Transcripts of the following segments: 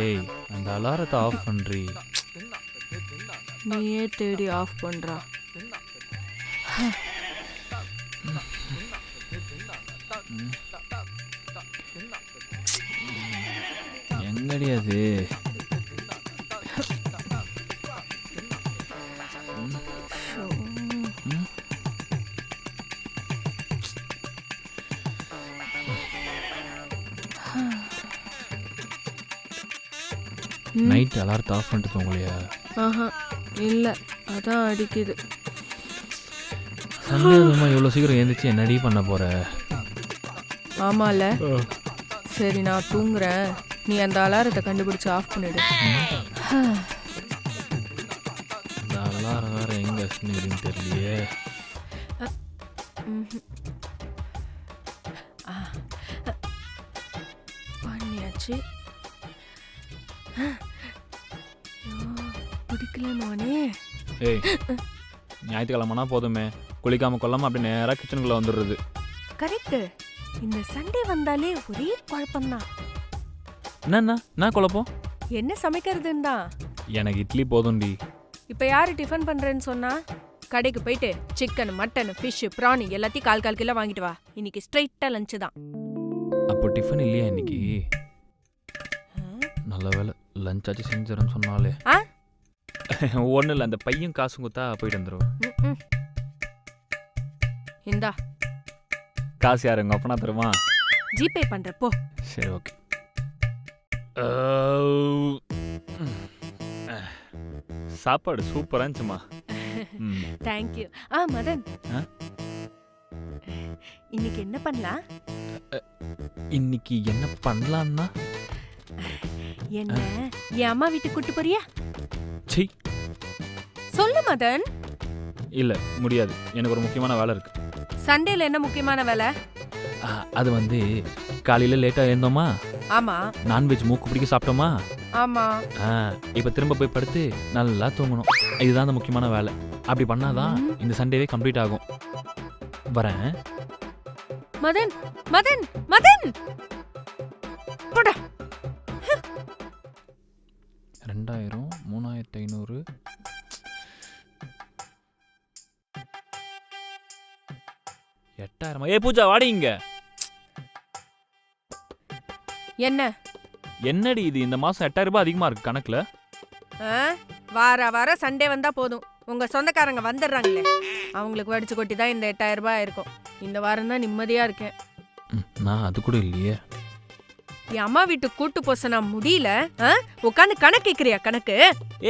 ஏய் அந்த அலாரத்தை ஆஃப் பண்ணுறி நீயே தேடி ஆஃப் பண்றா. எங்கடி அது? நைட் அலாரத்தை ஆஃப் பண்ணிட்டு தூங்கலையா? ஆஹா இல்ல அதான் அடிக்குது. சந்தேகமா இவ்வளோ சீக்கிரம் எழுந்திரிச்சு என்னடி பண்ண போற? ஆமால. சரி நான் தூங்குறேன். நீ அந்த அலாரத்தை கண்டுபிடிச்சு ஆஃப் பண்ணிடு. இந்த அலாரம் வேற எங்க வச்சுன்னு தெரியலையே. பண்ணியாச்சு. பிடிக்கல நானே. ஏய் ஞாயிற்றுக்கிழமைனா போதுமே. குளிக்காம கொள்ளாம அப்படியே நேராக கிச்சனுக்குள்ள வந்துடுறது. கரெக்ட் இந்த சண்டே வந்தாலே ஒரே குழப்பம்தான். என்னண்ணா என்ன குழப்பம்? என்ன சமைக்கிறதுன்னு? தான் எனக்கு இட்லி போதும்டி. இப்போ யாரு டிஃபன் பண்றேன்னு சொன்னா? கடைக்கு போயிட்டு சிக்கன் மட்டன் ஃபிஷ் ப்ரான் எல்லாத்தையும் கால் கால் கிலோ வாங்கிட்டு வா. இன்னைக்கு ஸ்ட்ரைட்டா லஞ்சு தான். அப்போ டிஃபன் இல்லையா இன்னைக்கு? நல்ல வேலை. லஞ்ச் ஆச்சு செஞ்சிடறேன்னு சொன்னாலே. ஆ? ஒன்றும் இல்லை அந்த பையன் காசு கொடுத்தா போயிட்டு வந்துடுவோம் ம்ம். இந்தா. காசு யார்? எங்கள் அப்பனா தருமா ஜிபே பண்றப்போ சரி ஓகே. சாப்பாடு சூப்பராக இருந்துச்சுமா. ம். தேங்க்யூ ஆ மதன். ஆ? இன்னைக்கு என்ன பண்ணலாம்? இன்னைக்கு என்ன பண்ணலான்னா? என்ன? என் அம்மா வீட்டுக்கு கூட்டு போறியா? சி சொல்லு மதன். இல்லை முடியாது. எனக்கு ஒரு முக்கியமான வேலை இருக்கு. சண்டேல என்ன முக்கியமான வேலை? ஆ, அது வந்து காலையில் லேட்டாக எழுந்தோமா? ஆமா. நான்வெஜ் மூக்கு பிடிக்க சாப்பிட்டோமா? ஆமா. ஆ இப்போ திரும்ப போய் படுத்து நல்லா தூங்கணும். இதுதான் அந்த முக்கியமான வேலை. அப்படி பண்ணாதான். இந்த சண்டேவே கம்ப்ளீட் ஆகும். வரேன். மதன் மதன் மதன்! எட்டாயிரமா? ஏ பூஜா வாடி இங்க. என்ன? என்னடி இது? இந்த மாசம் எட்டாயிரம் ரூபாய் அதிகமா இருக்கு கணக்குல. ஆ? வார வாரம் சண்டே வந்தா போதும். உங்க சொந்தக்காரங்க வந்துடுறாங்களே. அவங்களுக்கு வடிச்சு கொட்டி தான் இந்த எட்டாயிரம் ரூபாய் இருக்கும். இந்த வாரம் தான் நிம்மதியா இருக்கேன். ம், நான் அது கூட இல்லையே. என் அம்மா வீட்டுக்கு கூட்டு போச நான் முடியல. உட்காந்து கணக்கு கேக்குறியா கணக்கு?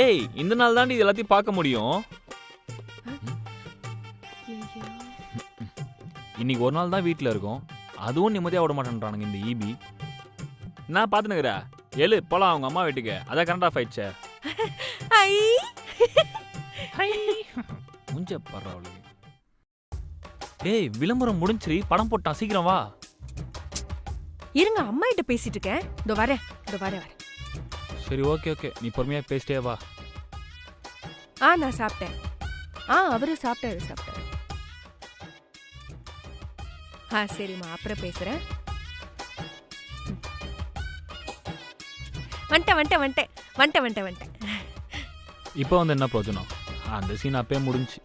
ஏய் இந்த நாள் தாண்டி இது எல்லாத்தையும் பார்க்க முடியும். இன்னைக்கு ஒரு நாள் தான் வீட்டில் இருக்கோம். அதுவும் நிம்மதியாக விட மாட்டேன்றானுங்க இந்த ஈபி. நான் பார்த்துனுக்குற எழு போலாம் அவங்க அம்மா வீட்டுக்கு. அதான் கரண்ட் ஆஃப் ஆயிடுச்சே. ஐ முஞ்ச பரவாயில்ல ஏய் விளம்பரம் முடிஞ்சிரி. படம் போட்டான் சீக்கிரம் வா. இருங்க அம்மா கிட்ட பேசிட்டு இருக்கேன். இதோ வரேன். இதோ வரேன் வரேன். சரி ஓகே ஓகே. நீ பொறுமையாக பேசிட்டே வா. ஆ நான் சாப்பிட்டேன். ஆ அவரு சாப்பிட்டாரு சாப்பிட்டாரு. ஆ சரிம்மா அப்புறம் பேசுறேன். ம். வந்துட்டேன் வந்துட்டேன் வந்துட்டேன். வந்துட்டேன் வந்துட்டேன் வந்துட்டேன். இப்போ வந்து என்ன பிரயோஜனம்? அந்த சீன் அப்பயே முடிஞ்சு.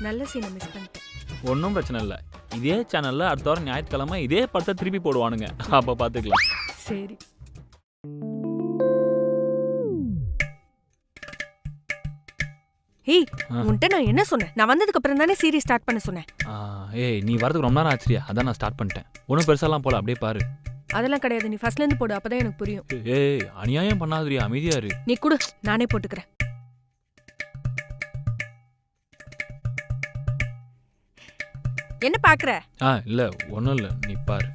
நல்ல சீனை மிஸ் பண்ணிட்டேன். ஒன்றும் பிரச்சனை இல்லை. இதே சேனலில் அடுத்த வாரம் ஞாயிற்றுக்கிழமை இதே படத்தை திருப்பி போடுவானுங்க. அப்போ பார்த்துக்கலாம் சரி. ஏய். உன்கிட்ட நான் என்ன சொன்னேன்? நான் வந்ததுக்கு அப்புறம் தானே சீரியஸ் ஸ்டார்ட் பண்ண சொன்னேன். ஏய் நீ வரதுக்கு ரொம்ப நேரம் ஆச்சுரியா அதான் நான் ஸ்டார்ட் பண்ணிட்டேன். ஒன்றும் பெருசாலாம் போல அப்படியே பாரு. அதெல்லாம் கிடையாது நீ ஃபர்ஸ்ட்ல இருந்து போடு அப்பதான் எனக்கு புரியும். ஏய் அநியாயம் பண்ணாதுரியா அமைதியா இரு. நீ கொடு நானே போட்டுக்கிறேன். என்ன பாக்குற? ஆ இல்லை ஒன்றும் இல்லை நீ பாரு.